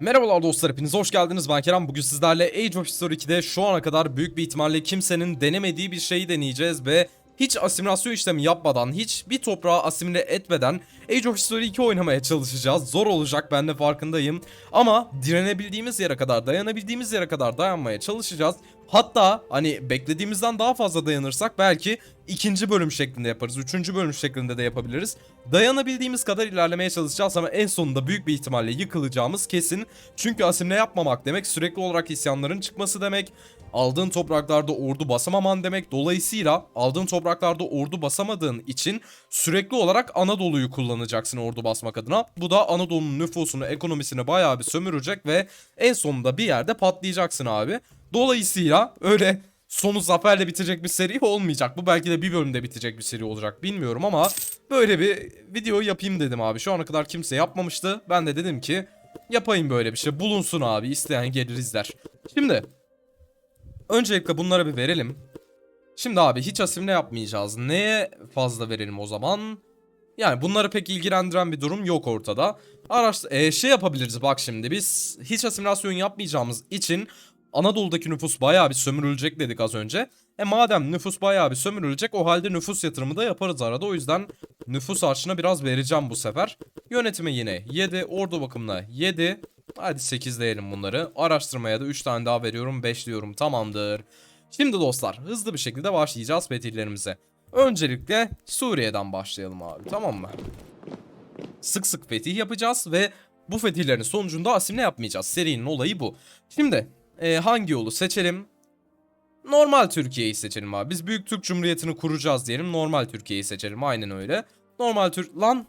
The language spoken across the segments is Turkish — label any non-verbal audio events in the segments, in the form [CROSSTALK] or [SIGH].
Merhabalar dostlar hepiniz hoş geldiniz. Ben Kerem. Bugün sizlerle Age of History 2'de şu ana kadar büyük bir ihtimalle kimsenin denemediği bir şeyi deneyeceğiz ve hiç asimilasyon işlemi yapmadan hiç bir toprağı asimile etmeden Age of History 2 oynamaya çalışacağız. Zor olacak ben de farkındayım. Ama direnebildiğimiz yere kadar dayanabildiğimiz yere kadar dayanmaya çalışacağız hatta hani beklediğimizden daha fazla dayanırsak belki ikinci bölüm şeklinde yaparız üçüncü bölüm şeklinde de yapabiliriz Dayanabildiğimiz kadar ilerlemeye çalışacağız ama en sonunda büyük bir ihtimalle yıkılacağımız kesin. Çünkü asimle yapmamak demek sürekli olarak isyanların çıkması demek. Aldığın topraklarda ordu basamaman demek. Dolayısıyla aldığın topraklarda ordu basamadığın için sürekli olarak Anadolu'yu kullanacaksın ordu basmak adına. Bu da Anadolu'nun nüfusunu, ekonomisini bayağı bir sömürecek ve en sonunda bir yerde patlayacaksın abi. Dolayısıyla öyle sonu zaferle bitecek bir seri olmayacak. Bu belki de bir bölümde bitecek bir seri olacak bilmiyorum ama böyle bir video yapayım dedim abi. Şu ana kadar kimse yapmamıştı. Ben de dedim ki yapayım böyle bir şey. Bulunsun abi isteyen gelir izler. Şimdi öncelikle bunlara bir verelim. Şimdi abi hiç asimle yapmayacağız. Neye fazla verelim o zaman? Yani bunları pek ilgilendiren bir durum yok ortada. Araç e, şey yapabiliriz bak şimdi biz hiç asimilasyon yapmayacağımız için Anadolu'daki nüfus bayağı bir sömürülecek dedik az önce. E madem nüfus bayağı bir sömürülecek o halde nüfus yatırımı da yaparız arada. O yüzden nüfus harçına biraz vereceğim bu sefer. Yönetime yine 7, ordu bakımına 7. Hadi 8 diyelim bunları. Araştırmaya da 3 tane daha veriyorum 5 diyorum tamamdır. Şimdi dostlar hızlı bir şekilde başlayacağız fetihlerimize. Öncelikle Suriye'den başlayalım abi tamam mı? Sık sık fetih yapacağız ve bu fetihlerin sonucunda asimle yapmayacağız. Serinin olayı bu. Şimdi e, hangi yolu seçelim? Normal Türkiye'yi seçelim abi. Biz Büyük Türk Cumhuriyeti'ni kuracağız diyelim. Normal Türkiye'yi seçelim. Aynen öyle. Normal Türk... Lan!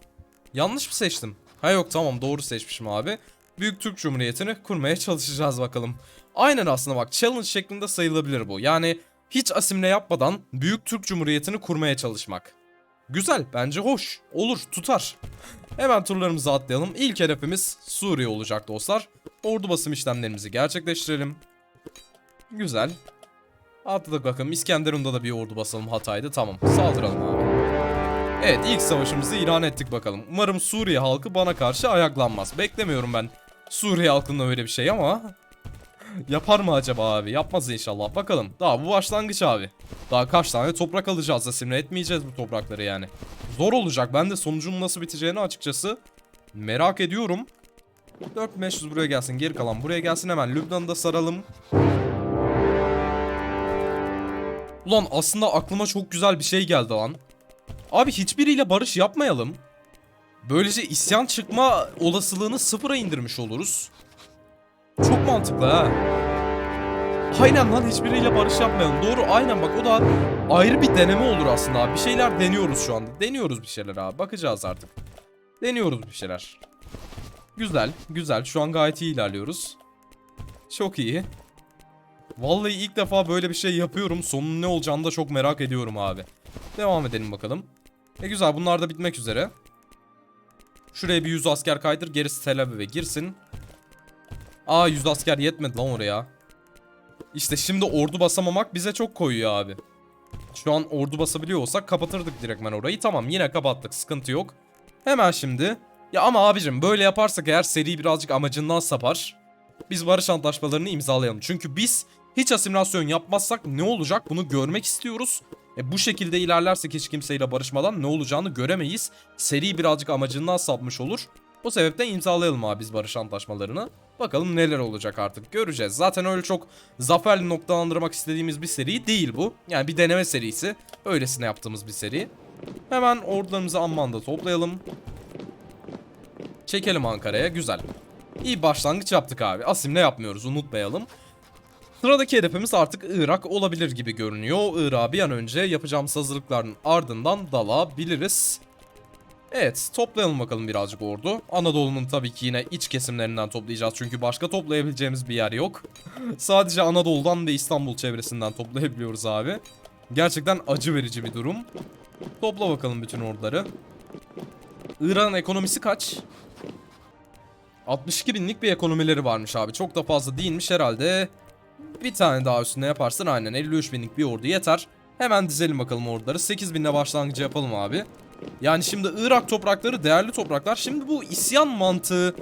Yanlış mı seçtim? Ha yok tamam doğru seçmişim abi. Büyük Türk Cumhuriyeti'ni kurmaya [LAUGHS] çalışacağız bakalım. Aynen aslında bak challenge şeklinde sayılabilir bu. Yani hiç asimle yapmadan Büyük Türk Cumhuriyeti'ni kurmaya çalışmak. Güzel bence hoş. Olur tutar. Hemen turlarımızı atlayalım. İlk hedefimiz Suriye olacak dostlar. Ordu basım işlemlerimizi gerçekleştirelim. Güzel. Atladık bakalım. İskenderun'da da bir ordu basalım Hatay'da. Tamam. Saldıralım abi. Evet ilk savaşımızı ilan ettik bakalım. Umarım Suriye halkı bana karşı ayaklanmaz. Beklemiyorum ben Suriye halkından öyle bir şey ama... [LAUGHS] Yapar mı acaba abi? Yapmaz inşallah. Bakalım. Daha bu başlangıç abi. Daha kaç tane toprak alacağız asimle etmeyeceğiz bu toprakları yani. Zor olacak. Ben de sonucunun nasıl biteceğini açıkçası merak ediyorum. 4500 buraya gelsin. Geri kalan buraya gelsin hemen. Lübnan'ı da saralım. Ulan aslında aklıma çok güzel bir şey geldi lan. Abi hiçbiriyle barış yapmayalım. Böylece isyan çıkma olasılığını sıfıra indirmiş oluruz. Çok mantıklı ha. Aynen lan hiçbiriyle barış yapmayalım. Doğru aynen bak o da ayrı bir deneme olur aslında abi. Bir şeyler deniyoruz şu anda. Deniyoruz bir şeyler abi. Bakacağız artık. Deniyoruz bir şeyler. Güzel, güzel. Şu an gayet iyi ilerliyoruz. Çok iyi. Vallahi ilk defa böyle bir şey yapıyorum. Sonun ne olacağını da çok merak ediyorum abi. Devam edelim bakalım. E güzel bunlar da bitmek üzere. Şuraya bir 100 asker kaydır. Gerisi Tel Aviv'e girsin. Aa 100 asker yetmedi lan oraya. İşte şimdi ordu basamamak bize çok koyuyor abi. Şu an ordu basabiliyor olsak kapatırdık direktmen orayı. Tamam yine kapattık sıkıntı yok. Hemen şimdi. Ya ama abicim böyle yaparsak eğer seri birazcık amacından sapar. Biz barış antlaşmalarını imzalayalım. Çünkü biz hiç asimilasyon yapmazsak ne olacak bunu görmek istiyoruz. E bu şekilde ilerlersek hiç kimseyle barışmadan ne olacağını göremeyiz. Seri birazcık amacından sapmış olur. O sebepten imzalayalım abi biz barış antlaşmalarını. Bakalım neler olacak artık göreceğiz. Zaten öyle çok zaferli noktalandırmak istediğimiz bir seri değil bu. Yani bir deneme serisi. Öylesine yaptığımız bir seri. Hemen ordularımızı Amman'da toplayalım. Çekelim Ankara'ya güzel. İyi başlangıç yaptık abi. Asimle yapmıyoruz unutmayalım. Sıradaki hedefimiz artık Irak olabilir gibi görünüyor. Irak'a bir an önce yapacağımız hazırlıkların ardından dalabiliriz. Evet toplayalım bakalım birazcık ordu. Anadolu'nun tabii ki yine iç kesimlerinden toplayacağız. Çünkü başka toplayabileceğimiz bir yer yok. [LAUGHS] Sadece Anadolu'dan ve İstanbul çevresinden toplayabiliyoruz abi. Gerçekten acı verici bir durum. Topla bakalım bütün orduları. Irak'ın ekonomisi kaç? 62 binlik bir ekonomileri varmış abi. Çok da fazla değilmiş herhalde. Bir tane daha üstüne yaparsın aynen 53 binlik bir ordu yeter. Hemen dizelim bakalım orduları. 8 binle başlangıcı yapalım abi. Yani şimdi Irak toprakları değerli topraklar. Şimdi bu isyan mantığı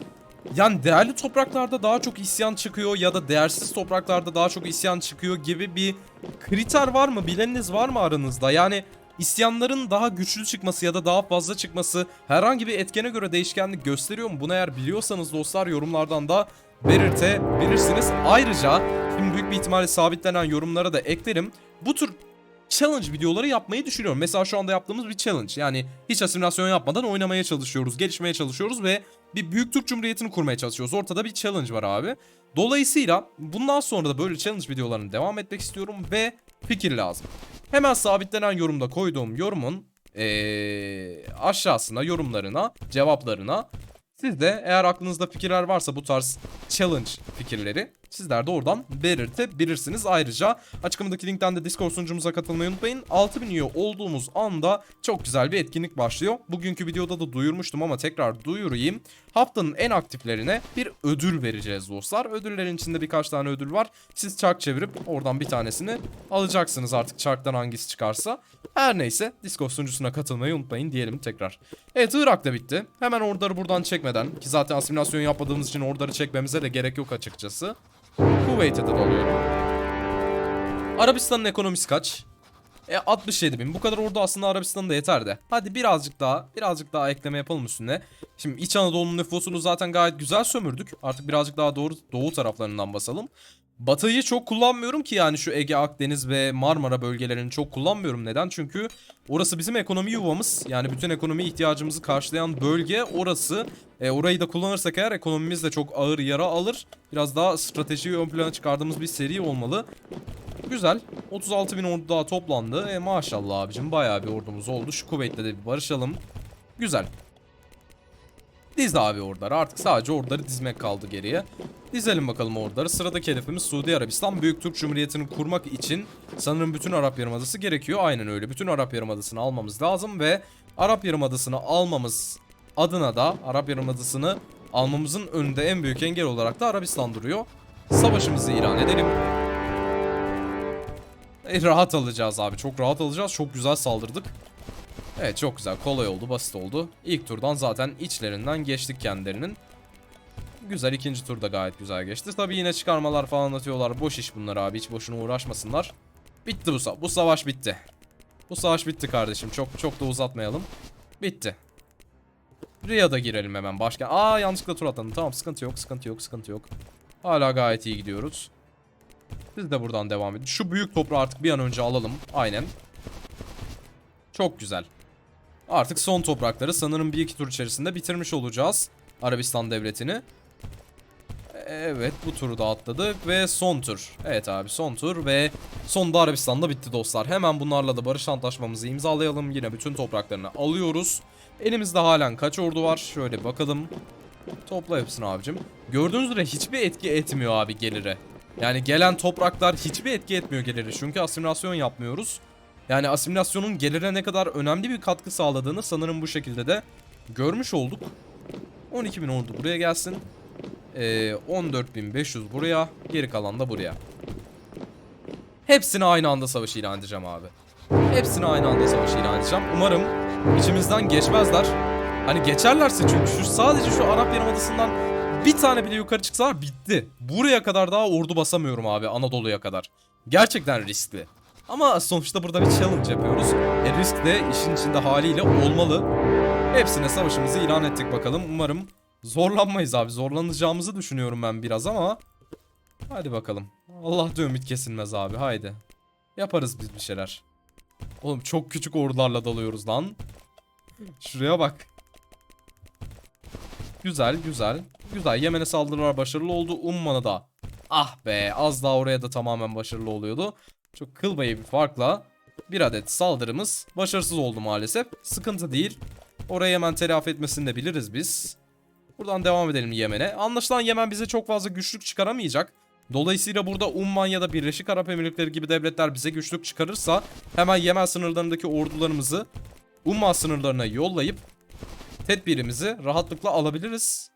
yani değerli topraklarda daha çok isyan çıkıyor ya da değersiz topraklarda daha çok isyan çıkıyor gibi bir kriter var mı? Bileniniz var mı aranızda? Yani isyanların daha güçlü çıkması ya da daha fazla çıkması herhangi bir etkene göre değişkenlik gösteriyor mu? Bunu eğer biliyorsanız dostlar yorumlardan da belirtebilirsiniz. Ayrıca şimdi büyük bir ihtimalle sabitlenen yorumlara da eklerim. Bu tür challenge videoları yapmayı düşünüyorum. Mesela şu anda yaptığımız bir challenge. Yani hiç asimilasyon yapmadan oynamaya çalışıyoruz, gelişmeye çalışıyoruz ve bir büyük Türk Cumhuriyeti'ni kurmaya çalışıyoruz. Ortada bir challenge var abi. Dolayısıyla bundan sonra da böyle challenge videolarını devam etmek istiyorum ve fikir lazım. Hemen sabitlenen yorumda koyduğum yorumun ee, aşağısına yorumlarına, cevaplarına siz de eğer aklınızda fikirler varsa bu tarz challenge fikirleri sizler de oradan belirtebilirsiniz. Ayrıca açıklamadaki linkten de Discord sunucumuza katılmayı unutmayın. 6000 üye olduğumuz anda çok güzel bir etkinlik başlıyor. Bugünkü videoda da duyurmuştum ama tekrar duyurayım. Haftanın en aktiflerine bir ödül vereceğiz dostlar. Ödüllerin içinde birkaç tane ödül var. Siz çark çevirip oradan bir tanesini alacaksınız artık çarktan hangisi çıkarsa. Her neyse Discord sunucusuna katılmayı unutmayın diyelim tekrar. Evet Irak da bitti. Hemen ordarı buradan çekmeden ki zaten asimilasyon yapmadığımız için ordarı çekmemize de gerek yok açıkçası. Kuveyt'e de dalıyorum. Arabistan'ın ekonomisi kaç? E 67 bin. Bu kadar ordu aslında Arabistan'da yeter de. Hadi birazcık daha, birazcık daha ekleme yapalım üstüne. Şimdi İç Anadolu'nun nüfusunu zaten gayet güzel sömürdük. Artık birazcık daha doğru doğu taraflarından basalım. Batıyı çok kullanmıyorum ki yani şu Ege, Akdeniz ve Marmara bölgelerini çok kullanmıyorum. Neden? Çünkü orası bizim ekonomi yuvamız. Yani bütün ekonomi ihtiyacımızı karşılayan bölge orası. E, orayı da kullanırsak eğer ekonomimiz de çok ağır yara alır. Biraz daha stratejiyi ön plana çıkardığımız bir seri olmalı. Güzel. 36 bin ordu daha toplandı. E maşallah abicim bayağı bir ordumuz oldu. Şu Kuveyt'le de bir barışalım. Güzel. Diz abi orduları. Artık sadece orduları dizmek kaldı geriye. Dizelim bakalım orduları. Sıradaki hedefimiz Suudi Arabistan. Büyük Türk Cumhuriyeti'ni kurmak için sanırım bütün Arap Yarımadası gerekiyor. Aynen öyle. Bütün Arap Yarımadası'nı almamız lazım ve Arap Yarımadası'nı almamız adına da Arap Yarımadası'nı almamızın önünde en büyük engel olarak da Arabistan duruyor. Savaşımızı ilan edelim. E, rahat alacağız abi. Çok rahat alacağız. Çok güzel saldırdık. Evet çok güzel. Kolay oldu. Basit oldu. İlk turdan zaten içlerinden geçtik kendilerinin. Güzel. ikinci turda gayet güzel geçti. Tabi yine çıkarmalar falan atıyorlar. Boş iş bunlar abi. Hiç boşuna uğraşmasınlar. Bitti bu savaş. Bu savaş bitti. Bu savaş bitti kardeşim. Çok çok da uzatmayalım. Bitti. Riyad'a girelim hemen başka. Aa yanlışlıkla tur atladım. Tamam sıkıntı yok. Sıkıntı yok. Sıkıntı yok. Hala gayet iyi gidiyoruz. Biz de buradan devam edin. Şu büyük toprağı artık bir an önce alalım. Aynen. Çok güzel. Artık son toprakları sanırım bir iki tur içerisinde bitirmiş olacağız. Arabistan devletini. Evet bu turu da atladık ve son tur. Evet abi son tur ve sonda Arabistan'da bitti dostlar. Hemen bunlarla da barış antlaşmamızı imzalayalım. Yine bütün topraklarını alıyoruz. Elimizde halen kaç ordu var? Şöyle bakalım. Topla hepsini abicim. Gördüğünüz üzere hiçbir etki etmiyor abi gelire. Yani gelen topraklar hiçbir etki etmiyor geliri. Çünkü asimilasyon yapmıyoruz. Yani asimilasyonun gelire ne kadar önemli bir katkı sağladığını sanırım bu şekilde de görmüş olduk. 12.000 ordu buraya gelsin. Ee, 14.500 buraya. Geri kalan da buraya. Hepsini aynı anda savaş ilan edeceğim abi. Hepsini aynı anda savaş ilan edeceğim. Umarım içimizden geçmezler. Hani geçerlerse çünkü şu sadece şu Arap Yarımadası'ndan bir tane bile yukarı çıksalar bitti. Buraya kadar daha ordu basamıyorum abi Anadolu'ya kadar. Gerçekten riskli. Ama sonuçta burada bir challenge yapıyoruz. E risk de işin içinde haliyle olmalı. Hepsine savaşımızı ilan ettik bakalım. Umarım zorlanmayız abi. Zorlanacağımızı düşünüyorum ben biraz ama. Hadi bakalım. Allah da ümit kesilmez abi haydi. Yaparız biz bir şeyler. Oğlum çok küçük ordularla dalıyoruz lan. Şuraya bak. Güzel güzel. Güzel Yemen'e saldırılar başarılı oldu. Umman'ı da. Ah be az daha oraya da tamamen başarılı oluyordu. Çok kıl bir farkla bir adet saldırımız başarısız oldu maalesef. Sıkıntı değil. Orayı hemen telafi etmesini de biliriz biz. Buradan devam edelim Yemen'e. Anlaşılan Yemen bize çok fazla güçlük çıkaramayacak. Dolayısıyla burada Umman ya da Birleşik Arap Emirlikleri gibi devletler bize güçlük çıkarırsa hemen Yemen sınırlarındaki ordularımızı Umman sınırlarına yollayıp tedbirimizi rahatlıkla alabiliriz.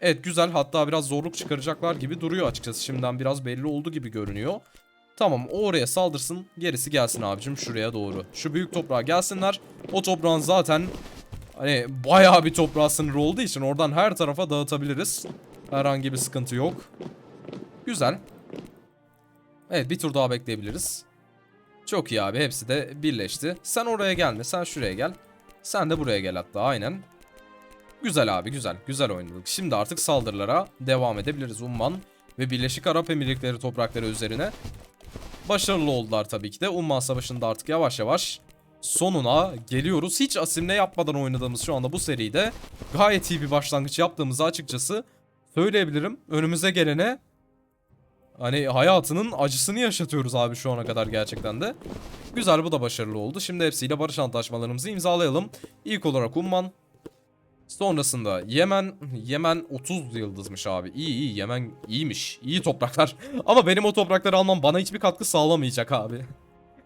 Evet güzel hatta biraz zorluk çıkaracaklar gibi duruyor açıkçası. Şimdiden biraz belli oldu gibi görünüyor. Tamam oraya saldırsın gerisi gelsin abicim şuraya doğru. Şu büyük toprağa gelsinler. O toprağın zaten hani bayağı bir toprağı sınırı olduğu için oradan her tarafa dağıtabiliriz. Herhangi bir sıkıntı yok. Güzel. Evet bir tur daha bekleyebiliriz. Çok iyi abi hepsi de birleşti. Sen oraya gelme sen şuraya gel. Sen de buraya gel hatta aynen. Güzel abi güzel. Güzel oynadık. Şimdi artık saldırılara devam edebiliriz Umman ve Birleşik Arap Emirlikleri toprakları üzerine. Başarılı oldular tabii ki de. Umman Savaşı'nda artık yavaş yavaş sonuna geliyoruz. Hiç asimle yapmadan oynadığımız şu anda bu seride gayet iyi bir başlangıç yaptığımızı açıkçası söyleyebilirim. Önümüze gelene hani hayatının acısını yaşatıyoruz abi şu ana kadar gerçekten de. Güzel bu da başarılı oldu. Şimdi hepsiyle barış antlaşmalarımızı imzalayalım. İlk olarak Umman. Sonrasında Yemen. Yemen 30 yıldızmış abi. İyi iyi Yemen iyiymiş. İyi topraklar. [LAUGHS] Ama benim o toprakları almam bana hiçbir katkı sağlamayacak abi.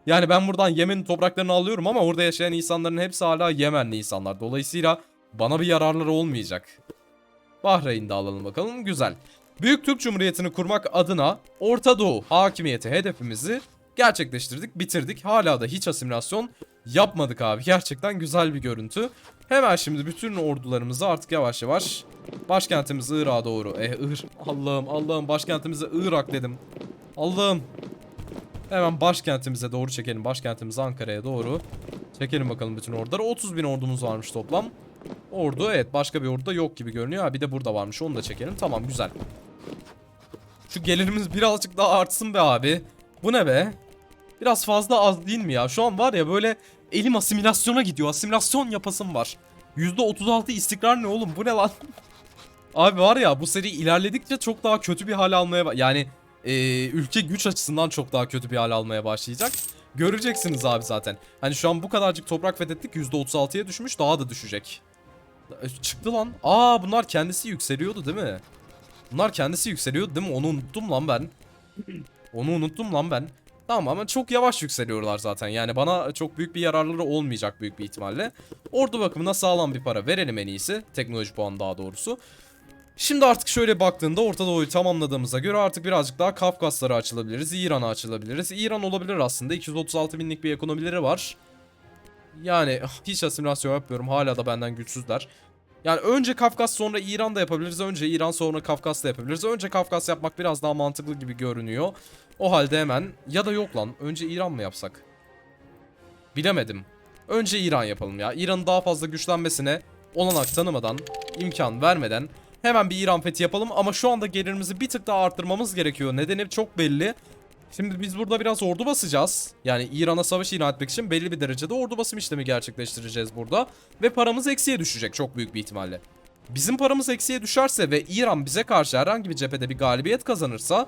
Yani ben buradan Yemen'in topraklarını alıyorum ama orada yaşayan insanların hepsi hala Yemenli insanlar. Dolayısıyla bana bir yararları olmayacak. Bahreyn'de alalım bakalım. Güzel. Büyük Türk Cumhuriyeti'ni kurmak adına Orta Doğu hakimiyeti hedefimizi gerçekleştirdik, bitirdik. Hala da hiç asimilasyon yapmadık abi. Gerçekten güzel bir görüntü. Hemen şimdi bütün ordularımızı artık yavaş yavaş başkentimiz Irak'a doğru. Eh Ir. Allah'ım Allah'ım başkentimize Irak dedim. Allah'ım. Hemen başkentimize doğru çekelim. Başkentimiz Ankara'ya doğru. Çekelim bakalım bütün orduları. 30 bin ordumuz varmış toplam. Ordu evet başka bir ordu da yok gibi görünüyor. Ha bir de burada varmış onu da çekelim. Tamam güzel. Şu gelirimiz birazcık daha artsın be abi. Bu ne be? Biraz fazla az değil mi ya? Şu an var ya böyle elim asimilasyona gidiyor. Asimilasyon yapasım var. %36 istikrar ne oğlum? Bu ne lan? [LAUGHS] Abi var ya bu seri ilerledikçe çok daha kötü bir hal almaya yani e, ülke güç açısından çok daha kötü bir hal almaya başlayacak. Göreceksiniz abi zaten. Hani şu an bu kadarcık toprak fethettik %36'ya düşmüş daha da düşecek. E, Çıktı lan. Aa bunlar kendisi yükseliyordu değil mi? Bunlar kendisi yükseliyordu değil mi? Onu unuttum lan ben. Onu unuttum lan ben. Tamam ama çok yavaş yükseliyorlar zaten. Yani bana çok büyük bir yararları olmayacak büyük bir ihtimalle. Ordu bakımına sağlam bir para verelim en iyisi. Teknoloji puanı daha doğrusu. Şimdi artık şöyle baktığında Orta Doğu'yu tamamladığımıza göre artık birazcık daha Kafkaslara açılabiliriz. İran'a açılabiliriz. İran olabilir aslında. 236 binlik bir ekonomileri var. Yani hiç asimilasyon yapmıyorum. Hala da benden güçsüzler. Yani önce Kafkas sonra İran da yapabiliriz. Önce İran sonra Kafkas da yapabiliriz. Önce Kafkas yapmak biraz daha mantıklı gibi görünüyor. O halde hemen ya da yok lan. Önce İran mı yapsak? Bilemedim. Önce İran yapalım ya. İran'ın daha fazla güçlenmesine olanak tanımadan, imkan vermeden hemen bir İran fethi yapalım. Ama şu anda gelirimizi bir tık daha arttırmamız gerekiyor. Nedeni çok belli. Şimdi biz burada biraz ordu basacağız. Yani İran'a savaş ilan etmek için belli bir derecede ordu basım işlemi gerçekleştireceğiz burada. Ve paramız eksiye düşecek çok büyük bir ihtimalle. Bizim paramız eksiye düşerse ve İran bize karşı herhangi bir cephede bir galibiyet kazanırsa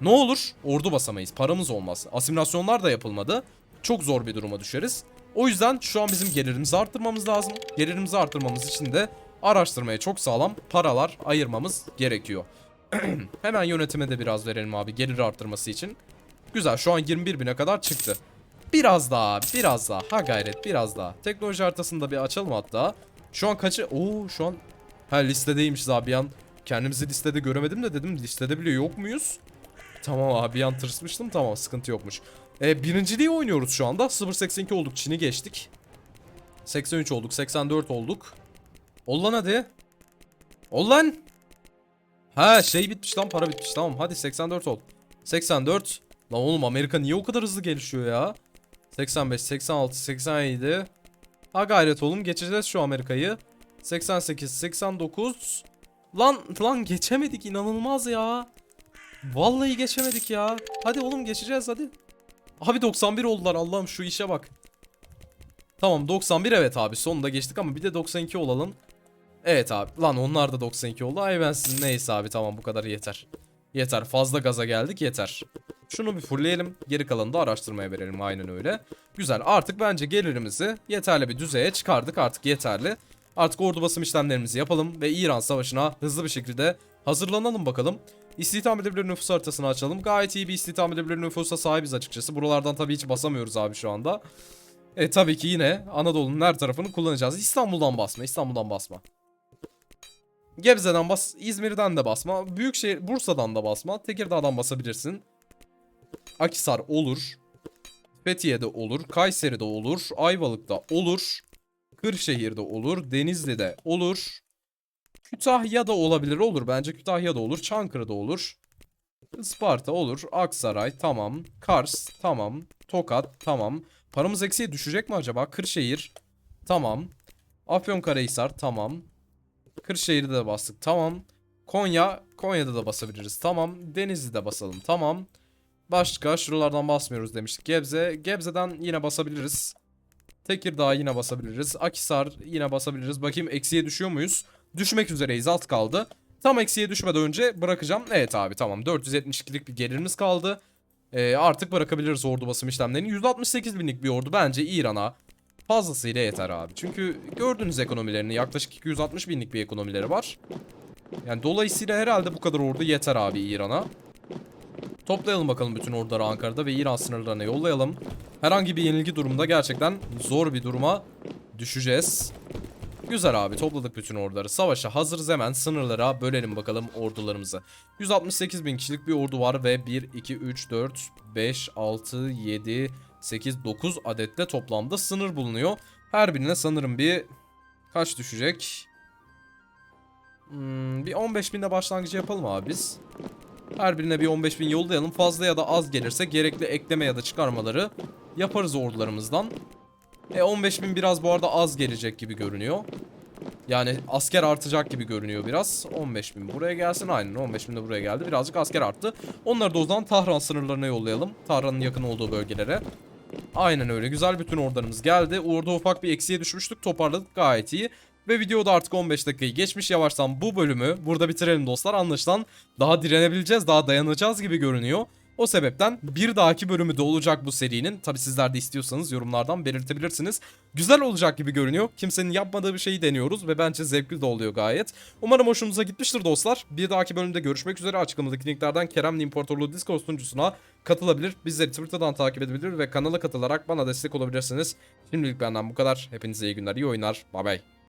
ne olur? Ordu basamayız. Paramız olmaz. Asimilasyonlar da yapılmadı. Çok zor bir duruma düşeriz. O yüzden şu an bizim gelirimizi arttırmamız lazım. Gelirimizi arttırmamız için de araştırmaya çok sağlam paralar ayırmamız gerekiyor. [CLEARS THROAT] Hemen yönetime de biraz verelim abi gelir arttırması için. Güzel şu an 21 bine kadar çıktı. Biraz daha biraz daha ha gayret biraz daha. Teknoloji haritasını da bir açalım hatta. Şu an kaçı? Oo şu an ha listedeymişiz abi bir an. Kendimizi listede göremedim de dedim listede bile yok muyuz? Tamam abi bir an tırsmıştım tamam sıkıntı yokmuş. E, birinciliği oynuyoruz şu anda 0.82 olduk Çin'i geçtik. 83 olduk 84 olduk. Ol lan hadi. Ol lan. Ha şey bitmiş lan para bitmiş tamam hadi 84 ol. 84. Lan oğlum Amerika niye o kadar hızlı gelişiyor ya? 85, 86, 87. Ha gayret oğlum geçeceğiz şu Amerika'yı. 88, 89. Lan lan geçemedik inanılmaz ya. Vallahi geçemedik ya. Hadi oğlum geçeceğiz hadi. Abi 91 oldular Allah'ım şu işe bak. Tamam 91 evet abi sonunda geçtik ama bir de 92 olalım. Evet abi lan onlar da 92 oldu. Ay ben sizin neyse abi tamam bu kadar yeter. Yeter fazla gaza geldik yeter. Şunu bir fullleyelim. Geri kalanını da araştırmaya verelim aynen öyle. Güzel artık bence gelirimizi yeterli bir düzeye çıkardık artık yeterli. Artık ordu basım işlemlerimizi yapalım ve İran savaşına hızlı bir şekilde hazırlanalım bakalım. İstihdam edebilir nüfus haritasını açalım. Gayet iyi bir istihdam edebilir nüfusa sahibiz açıkçası. Buralardan tabii hiç basamıyoruz abi şu anda. E tabii ki yine Anadolu'nun her tarafını kullanacağız. İstanbul'dan basma, İstanbul'dan basma. Gebze'den bas, İzmir'den de basma. Büyükşehir, Bursa'dan da basma. Tekirdağ'dan basabilirsin. Akisar olur. Fethiye'de olur. Kayseri'de olur. Ayvalık'ta olur. Kırşehir'de olur. Denizli'de olur. Kütahya da olabilir olur. Bence Kütahya da olur. Çankırı da olur. Isparta olur. Aksaray tamam. Kars tamam. Tokat tamam. Paramız eksiye düşecek mi acaba? Kırşehir tamam. Afyonkarahisar tamam. Kırşehir'de de bastık tamam. Konya, Konya'da da basabiliriz tamam. Denizli'de basalım tamam. Başka şuralardan basmıyoruz demiştik. Gebze, Gebze'den yine basabiliriz. Tekirdağ yine basabiliriz. Akisar yine basabiliriz. Bakayım eksiye düşüyor muyuz? Düşmek üzereyiz alt kaldı. Tam eksiye düşmeden önce bırakacağım. Evet abi tamam 472'lik bir gelirimiz kaldı. Ee, artık bırakabiliriz ordu basım işlemlerini. 168 binlik bir ordu bence İran'a fazlasıyla yeter abi. Çünkü gördüğünüz ekonomilerini yaklaşık 260 binlik bir ekonomileri var. Yani dolayısıyla herhalde bu kadar ordu yeter abi İran'a. Toplayalım bakalım bütün orduları Ankara'da ve İran sınırlarına yollayalım. Herhangi bir yenilgi durumunda gerçekten zor bir duruma düşeceğiz. Güzel abi topladık bütün orduları. Savaşa hazırız hemen sınırlara bölelim bakalım ordularımızı. 168 bin kişilik bir ordu var ve 1, 2, 3, 4, 5, 6, 7, 8, 9 adette toplamda sınır bulunuyor. Her birine sanırım bir kaç düşecek? Hmm, bir 15 binde başlangıcı yapalım abi biz. Her birine bir 15 bin yollayalım. Fazla ya da az gelirse gerekli ekleme ya da çıkarmaları yaparız ordularımızdan. E 15 bin biraz bu arada az gelecek gibi görünüyor. Yani asker artacak gibi görünüyor biraz. 15 bin buraya gelsin aynen 15 bin de buraya geldi. Birazcık asker arttı. Onları da o zaman Tahran sınırlarına yollayalım. Tahran'ın yakın olduğu bölgelere. Aynen öyle güzel bütün ordularımız geldi. Orada ufak bir eksiye düşmüştük toparladık gayet iyi. Ve videoda artık 15 dakikayı geçmiş yavaştan bu bölümü burada bitirelim dostlar. Anlaşılan daha direnebileceğiz daha dayanacağız gibi görünüyor. O sebepten bir dahaki bölümü de olacak bu serinin. Tabi sizler de istiyorsanız yorumlardan belirtebilirsiniz. Güzel olacak gibi görünüyor. Kimsenin yapmadığı bir şeyi deniyoruz ve bence zevkli de oluyor gayet. Umarım hoşunuza gitmiştir dostlar. Bir dahaki bölümde görüşmek üzere. Açıklamadaki linklerden Kerem'li İmparatorluğu Discord sunucusuna katılabilir. Bizleri Twitter'dan takip edebilir ve kanala katılarak bana destek olabilirsiniz. Şimdilik benden bu kadar. Hepinize iyi günler, iyi oyunlar. Bay bay.